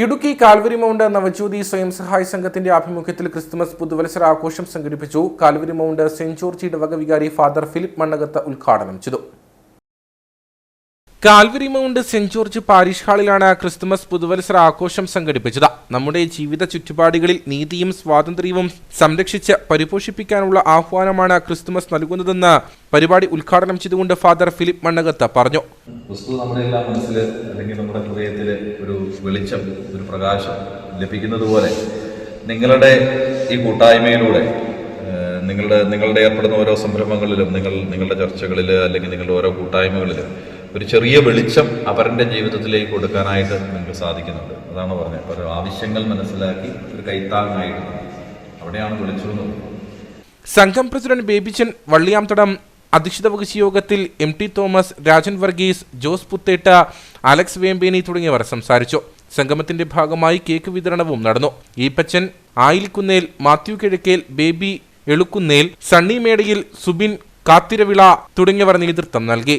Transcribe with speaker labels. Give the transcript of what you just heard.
Speaker 1: Idukki Calvary mount Navajyothi സ്വയം സഹായ സംഘത്തിന്റെ ആഭിമുഖ്യത്തിൽ ക്രിസ്തുമസ് പുതുവത്സര ആഘോഷം സംഘടിപ്പിച്ചു. കാൽവരി മൗണ്ട് സെന്റ് ജോർജ് ഇടവക വികാരി ഫാദർ ഫിലിപ്പ് മണ്ണകത്ത് ഉദ്ഘാടനം ചെയ്തു. Calvary mount Saint George parish ഹാളിലാണ് Christmas പുതുവത്സര ആഘോഷം സംഘടിപ്പിച്ചത്. നമ്മുടെ ജീവിത ചുറ്റുപാടുകളിൽ നീതിയും സ്വാതന്ത്ര്യവും സംരക്ഷിച്ച് പരിപോഷിപ്പിക്കാനുള്ള ആഹ്വാനമാണ് ക്രിസ്തുമസ് നൽകുന്നതെന്ന് പരിപാടി ഉദ്ഘാടനം ചെയ്തുകൊണ്ട് ഫാദർ ഫിലിപ്പ് മണ്ണകത്ത് പറഞ്ഞു.
Speaker 2: ക്രിസ്തു നമ്മുടെ എല്ലാ മനസ്സിൽ അല്ലെങ്കിൽ നമ്മുടെ ഹൃദയത്തിൽ ഒരു വെളിച്ചം ഒരു പ്രകാശം ലഭിക്കുന്നത് പോലെ നിങ്ങളുടെ ഈ കൂട്ടായ്മയിലൂടെ നിങ്ങളുടെ നിങ്ങളുടെ ഏർപ്പെടുന്ന ഓരോ സംരംഭങ്ങളിലും നിങ്ങൾ നിങ്ങളുടെ ചർച്ചകളിൽ അല്ലെങ്കിൽ നിങ്ങളുടെ ഓരോ കൂട്ടായ്മകളിൽ ഒരു ചെറിയ വെളിച്ചം അവരുടെ ജീവിതത്തിലേക്ക് കൊടുക്കാനായിട്ട് നിങ്ങൾക്ക് സാധിക്കുന്നുണ്ട്. അതാണ് പറഞ്ഞത്. ഓരോ ആവശ്യങ്ങൾ മനസ്സിലാക്കി ഒരു കൈത്താങ്ങായിട്ട് അവിടെയാണ് വിളിച്ചത്
Speaker 1: സംഘം പ്രസിഡന്റ് ബേബിച്ചൻ വള്ളിയാംതടം അധ്യക്ഷത വഹിച്ച യോഗത്തിൽ M T Thomas Rajan Varghese Jose Puthetta Alex Vembeni തുടങ്ങിയവർ സംസാരിച്ചു. സംഗമത്തിന്റെ ഭാഗമായി കേക്ക് വിതരണവും നടന്നു. Eappachan Ayilkunnel Mathew Kizhakkel Baby Elukkunnel Sunny Medayil Subin Kathiravila തുടങ്ങിയവർ നേതൃത്വം നൽകി.